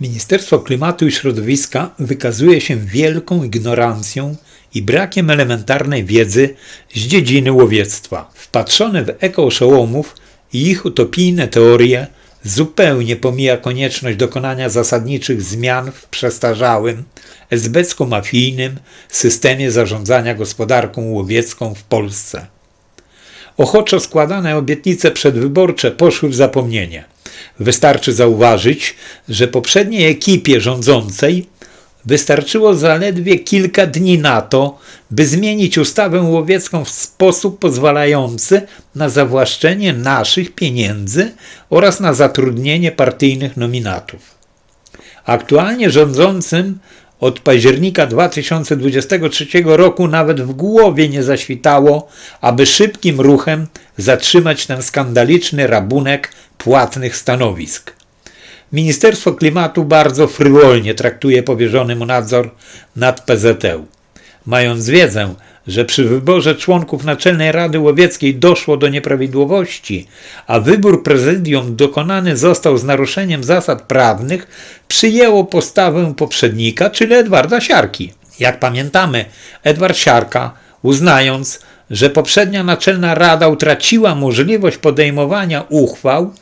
Ministerstwo Klimatu i Środowiska wykazuje się wielką ignorancją i brakiem elementarnej wiedzy z dziedziny łowiectwa. Wpatrzone w ekooszołomów i ich utopijne teorie zupełnie pomija konieczność dokonania zasadniczych zmian w przestarzałym, esbecko-mafijnym systemie zarządzania gospodarką łowiecką w Polsce. Ochoczo składane obietnice przedwyborcze poszły w zapomnienie. Wystarczy zauważyć, że poprzedniej ekipie rządzącej wystarczyło zaledwie kilka dni na to, by zmienić ustawę łowiecką w sposób pozwalający na zawłaszczenie naszych pieniędzy oraz na zatrudnienie partyjnych nominatów. Aktualnie rządzącym od października 2023 roku nawet w głowie nie zaświtało, aby szybkim ruchem zatrzymać ten skandaliczny rabunek płatnych stanowisk. Ministerstwo Klimatu bardzo frywolnie traktuje powierzony mu nadzór nad PZT. Mając wiedzę, że przy wyborze członków Naczelnej Rady Łowieckiej doszło do nieprawidłowości, a wybór prezydium dokonany został z naruszeniem zasad prawnych, przyjęło postawę poprzednika, czyli Edwarda Siarki. Jak pamiętamy, Edward Siarka, uznając, że poprzednia Naczelna Rada utraciła możliwość podejmowania uchwał,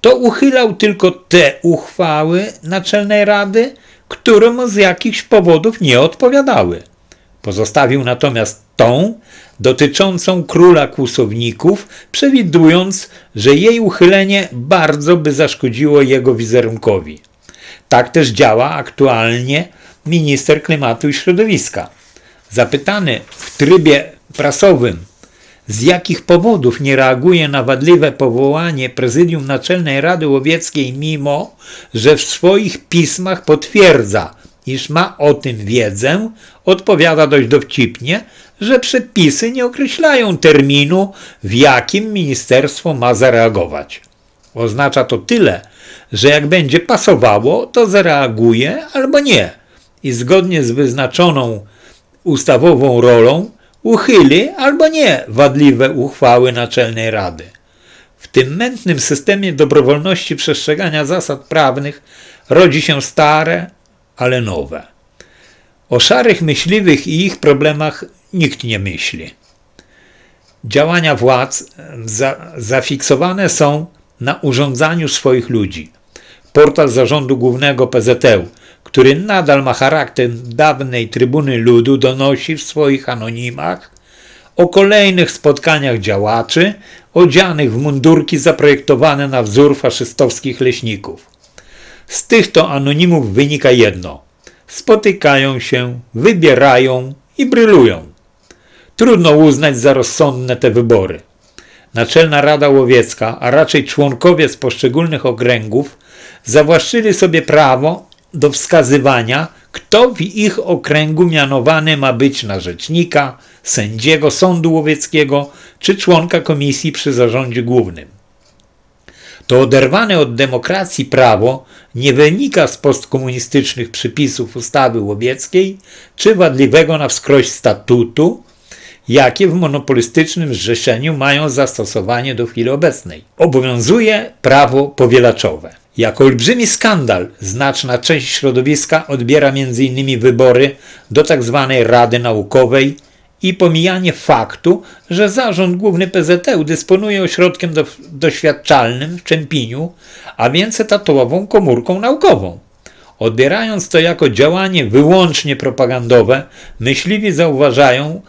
to uchylał tylko te uchwały Naczelnej Rady, które mu z jakichś powodów nie odpowiadały. Pozostawił natomiast tą dotyczącą króla kłusowników, przewidując, że jej uchylenie bardzo by zaszkodziło jego wizerunkowi. Tak też działa aktualnie minister klimatu i środowiska. Zapytany w trybie prasowym, z jakich powodów nie reaguje na wadliwe powołanie prezydium Naczelnej Rady Łowieckiej, mimo że w swoich pismach potwierdza, iż ma o tym wiedzę, odpowiada dość dowcipnie, że przepisy nie określają terminu, w jakim ministerstwo ma zareagować. Oznacza to tyle, że jak będzie pasowało, to zareaguje albo nie i zgodnie z wyznaczoną ustawową rolą uchyli albo nie wadliwe uchwały Naczelnej Rady. W tym mętnym systemie dobrowolności przestrzegania zasad prawnych rodzi się stare, ale nowe. O szarych myśliwych i ich problemach nikt nie myśli. Działania władz za, zafiksowane są na urządzaniu swoich ludzi. Portal zarządu głównego PZU, który nadal ma charakter dawnej trybuny ludu, donosi w swoich anonimach o kolejnych spotkaniach działaczy odzianych w mundurki zaprojektowane na wzór faszystowskich leśników. Z tych to anonimów wynika jedno: spotykają się, wybierają i brylują. Trudno uznać za rozsądne te wybory. Naczelna Rada Łowiecka, a raczej członkowie z poszczególnych okręgów, zawłaszczyli sobie prawo do wskazywania, kto w ich okręgu mianowany ma być na rzecznika, sędziego sądu łowieckiego czy członka komisji przy zarządzie głównym. To oderwane od demokracji prawo nie wynika z postkomunistycznych przypisów ustawy łowieckiej czy wadliwego na wskroś statutu, jakie w monopolistycznym zrzeszeniu mają zastosowanie do chwili obecnej. Obowiązuje prawo powielaczowe. Jako olbrzymi skandal znaczna część środowiska odbiera m.in. wybory do tzw. Tak Rady Naukowej i pomijanie faktu, że Zarząd Główny PZU dysponuje ośrodkiem do, doświadczalnym w Czempiniu, a więc etatową komórką naukową. Odbierając to jako działanie wyłącznie propagandowe, myśliwi zauważają,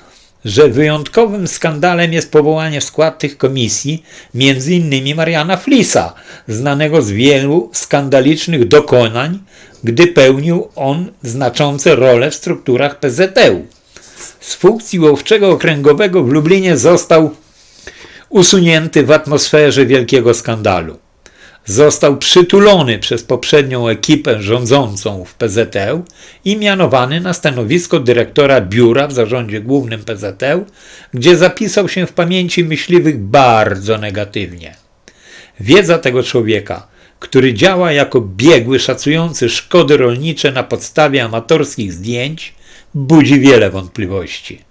że wyjątkowym skandalem jest powołanie w skład tych komisji m.in. Mariana Flisa, znanego z wielu skandalicznych dokonań, gdy pełnił on znaczące role w strukturach PZU. Z funkcji łowczego okręgowego w Lublinie został usunięty w atmosferze wielkiego skandalu został przytulony przez poprzednią ekipę rządzącą w PZL i mianowany na stanowisko dyrektora biura w zarządzie głównym PZL, gdzie zapisał się w pamięci myśliwych bardzo negatywnie. Wiedza tego człowieka, który działa jako biegły szacujący szkody rolnicze na podstawie amatorskich zdjęć, budzi wiele wątpliwości.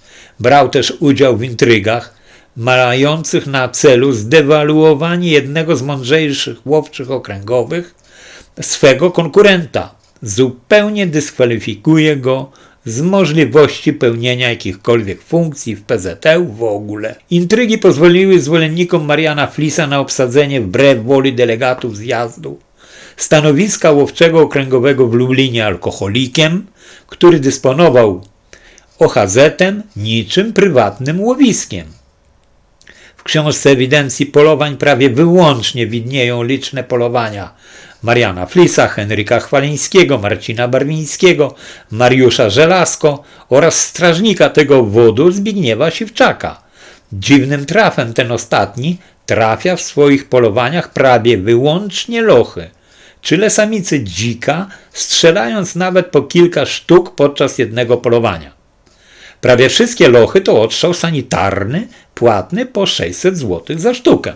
Brał też udział w intrygach, mających na celu zdewaluowanie jednego z mądrzejszych łowczych okręgowych, swego konkurenta. Zupełnie dyskwalifikuje go z możliwości pełnienia jakichkolwiek funkcji w PZU w ogóle. Intrygi pozwoliły zwolennikom Mariana Flisa na obsadzenie wbrew woli delegatów zjazdu stanowiska łowczego okręgowego w Lublinie alkoholikiem, który dysponował OHZ-em niczym prywatnym łowiskiem. W książce ewidencji polowań prawie wyłącznie widnieją liczne polowania Mariana Flisa, Henryka Chwalińskiego, Marcina Barwińskiego, Mariusza Żelazko oraz strażnika tego obwodu Zbigniewa Siwczaka. Dziwnym trafem ten ostatni trafia w swoich polowaniach prawie wyłącznie lochy, czyli samicy dzika, strzelając nawet po kilka sztuk podczas jednego polowania. Prawie wszystkie lochy to odstrzał sanitarny, płatny po 600 zł za sztukę.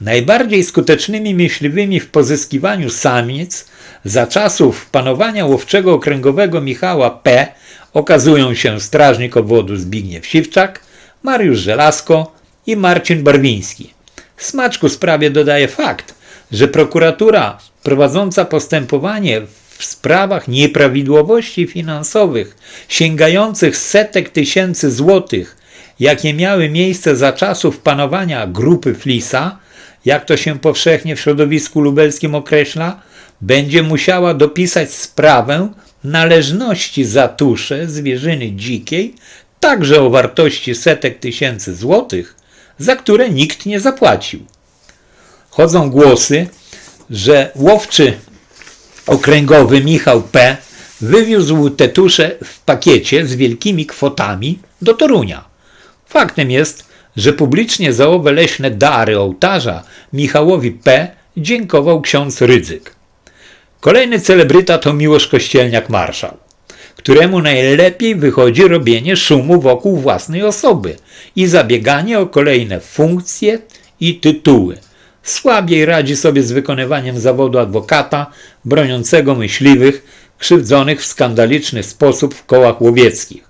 Najbardziej skutecznymi myśliwymi w pozyskiwaniu samiec za czasów panowania łowczego okręgowego Michała P. okazują się strażnik obwodu Zbigniew Siwczak, Mariusz Żelazko i Marcin Barwiński. Smaczku sprawie dodaje fakt, że prokuratura prowadząca postępowanie w sprawach nieprawidłowości finansowych sięgających setek tysięcy złotych, jakie miały miejsce za czasów panowania grupy Flisa, jak to się powszechnie w środowisku lubelskim określa, będzie musiała dopisać sprawę należności za tusze zwierzyny dzikiej, także o wartości setek tysięcy złotych, za które nikt nie zapłacił. Chodzą głosy, że łowczy okręgowy Michał P. wywiózł te tusze w pakiecie z wielkimi kwotami do Torunia. Faktem jest, że publicznie za owe leśne dary ołtarza Michałowi P. dziękował ksiądz Rydzyk. Kolejny celebryta to Miłosz Kościelniak-Marszał, któremu najlepiej wychodzi robienie szumu wokół własnej osoby i zabieganie o kolejne funkcje i tytuły. Słabiej radzi sobie z wykonywaniem zawodu adwokata broniącego myśliwych krzywdzonych w skandaliczny sposób w kołach łowieckich.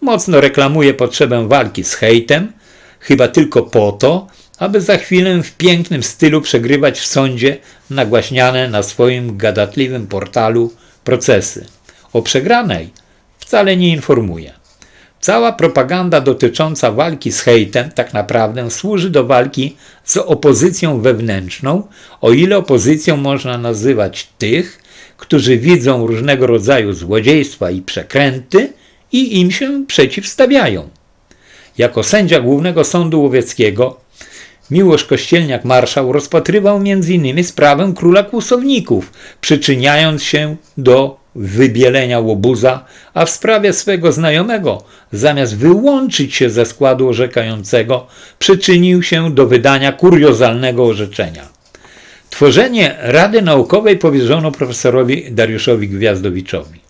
Mocno reklamuje potrzebę walki z hejtem, chyba tylko po to, aby za chwilę w pięknym stylu przegrywać w sądzie nagłaśniane na swoim gadatliwym portalu procesy. O przegranej wcale nie informuje. Cała propaganda dotycząca walki z hejtem tak naprawdę służy do walki z opozycją wewnętrzną, o ile opozycją można nazywać tych, którzy widzą różnego rodzaju złodziejstwa i przekręty i im się przeciwstawiają. Jako sędzia Głównego Sądu Łowieckiego Miłosz Kościelniak-Marszał rozpatrywał m.in. sprawę króla kłusowników, przyczyniając się do wybielenia łobuza, a w sprawie swego znajomego, zamiast wyłączyć się ze składu orzekającego, przyczynił się do wydania kuriozalnego orzeczenia. Tworzenie Rady Naukowej powierzono profesorowi Dariuszowi Gwiazdowiczowi.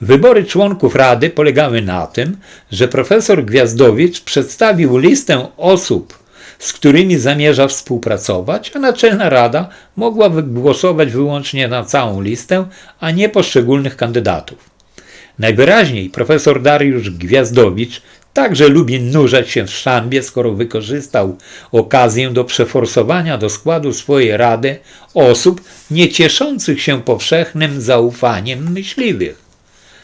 Wybory członków Rady polegały na tym, że profesor Gwiazdowicz przedstawił listę osób, z którymi zamierza współpracować, a Naczelna Rada mogła wygłosować wyłącznie na całą listę, a nie poszczególnych kandydatów. Najwyraźniej profesor Dariusz Gwiazdowicz także lubi nurzać się w szambie, skoro wykorzystał okazję do przeforsowania do składu swojej rady osób nie cieszących się powszechnym zaufaniem myśliwych.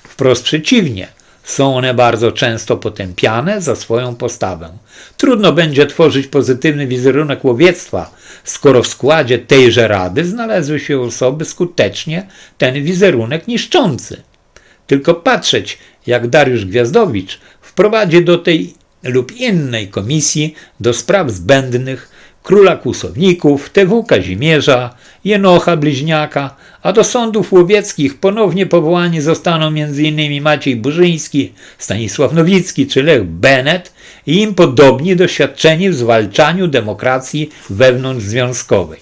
Wprost przeciwnie, są one bardzo często potępiane za swoją postawę. Trudno będzie tworzyć pozytywny wizerunek łowiectwa, skoro w składzie tejże rady znalazły się osoby skutecznie ten wizerunek niszczący. Tylko patrzeć, jak Dariusz Gwiazdowicz wprowadzi do tej lub innej komisji do spraw zbędnych króla kłusowników, TW Kazimierza, Jenocha Bliźniaka, a do sądów łowieckich ponownie powołani zostaną m.in. Maciej Burzyński, Stanisław Nowicki czy Lech Bennett i im podobni doświadczeni w zwalczaniu demokracji wewnątrzzwiązkowej.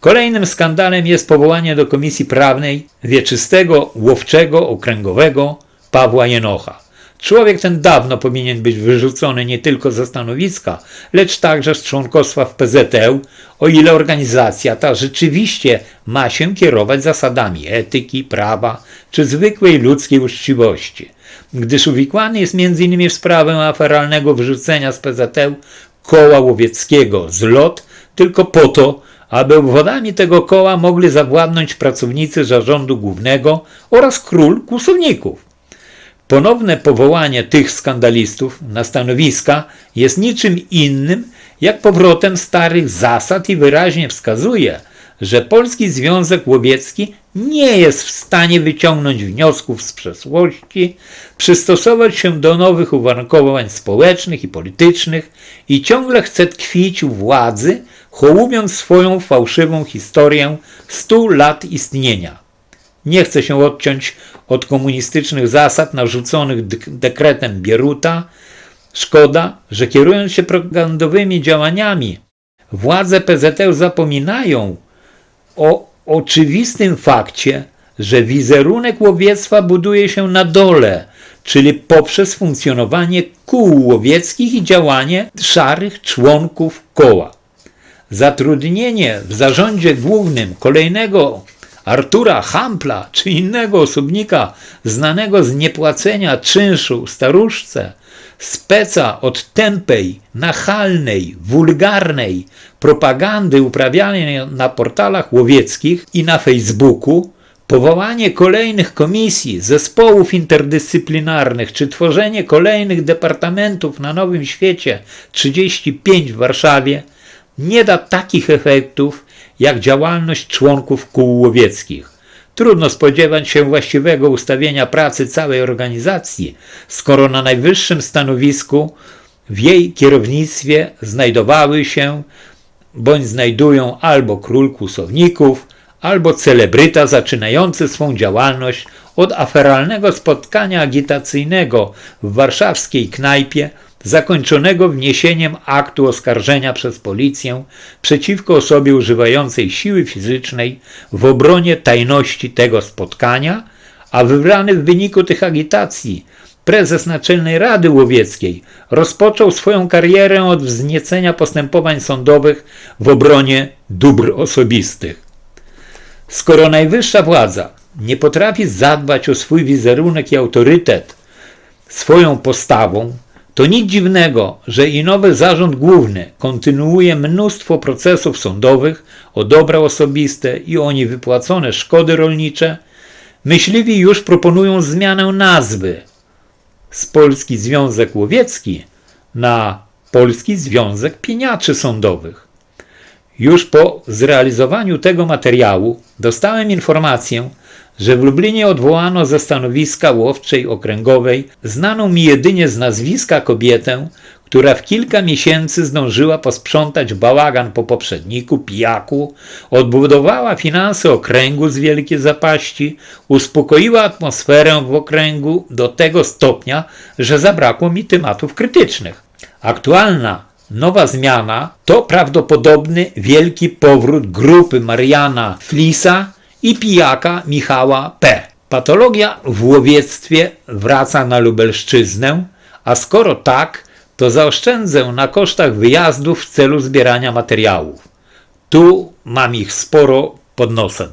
Kolejnym skandalem jest powołanie do Komisji Prawnej wieczystego, łowczego, okręgowego Pawła Jenocha. Człowiek ten dawno powinien być wyrzucony nie tylko ze stanowiska, lecz także z członkostwa w PZL, o ile organizacja ta rzeczywiście ma się kierować zasadami etyki, prawa czy zwykłej ludzkiej uczciwości. Gdyż uwikłany jest m.in. w sprawę aferalnego wyrzucenia z PZL koła łowieckiego z lot tylko po to, aby obwodami tego koła mogli zawładnąć pracownicy zarządu głównego oraz król kłusowników. Ponowne powołanie tych skandalistów na stanowiska jest niczym innym jak powrotem starych zasad i wyraźnie wskazuje, że Polski Związek Łowiecki nie jest w stanie wyciągnąć wniosków z przeszłości, przystosować się do nowych uwarunkowań społecznych i politycznych i ciągle chce tkwić u władzy, hołubiąc swoją fałszywą historię stu lat istnienia. Nie chce się odciąć od komunistycznych zasad narzuconych dek- dekretem Bieruta. Szkoda, że kierując się propagandowymi działaniami, władze PZL zapominają o oczywistym fakcie, że wizerunek łowiectwa buduje się na dole, czyli poprzez funkcjonowanie kół łowieckich i działanie szarych członków koła. Zatrudnienie w zarządzie głównym kolejnego Artura Hampla czy innego osobnika znanego z niepłacenia czynszu staruszce, speca od tępej, nachalnej, wulgarnej propagandy uprawianej na portalach łowieckich i na Facebooku, powołanie kolejnych komisji, zespołów interdyscyplinarnych czy tworzenie kolejnych departamentów na Nowym Świecie 35 w Warszawie nie da takich efektów jak działalność członków kół łowieckich. Trudno spodziewać się właściwego ustawienia pracy całej organizacji, skoro na najwyższym stanowisku w jej kierownictwie znajdowały się bądź znajdują albo król kłusowników, albo celebryta zaczynający swą działalność od aferalnego spotkania agitacyjnego w warszawskiej knajpie, zakończonego wniesieniem aktu oskarżenia przez policję przeciwko osobie używającej siły fizycznej w obronie tajności tego spotkania, a wybrany w wyniku tych agitacji prezes Naczelnej Rady Łowieckiej rozpoczął swoją karierę od wzniecenia postępowań sądowych w obronie dóbr osobistych. Skoro najwyższa władza nie potrafi zadbać o swój wizerunek i autorytet swoją postawą, to nic dziwnego, że i nowy zarząd główny kontynuuje mnóstwo procesów sądowych o dobra osobiste i o niewypłacone szkody rolnicze. Myśliwi już proponują zmianę nazwy z Polski Związek Łowiecki na Polski Związek Pieniaczy Sądowych. Już po zrealizowaniu tego materiału dostałem informację, że w Lublinie odwołano ze stanowiska łowczej okręgowej znaną mi jedynie z nazwiska kobietę, która w kilka miesięcy zdążyła posprzątać bałagan po poprzedniku, pijaku, odbudowała finanse okręgu z wielkiej zapaści, uspokoiła atmosferę w okręgu do tego stopnia, że zabrakło mi tematów krytycznych. Aktualna Nowa zmiana to prawdopodobny wielki powrót grupy Mariana Flisa i pijaka Michała P. Patologia w łowiectwie wraca na Lubelszczyznę, a skoro tak, to zaoszczędzę na kosztach wyjazdów w celu zbierania materiałów. Tu mam ich sporo pod nosem.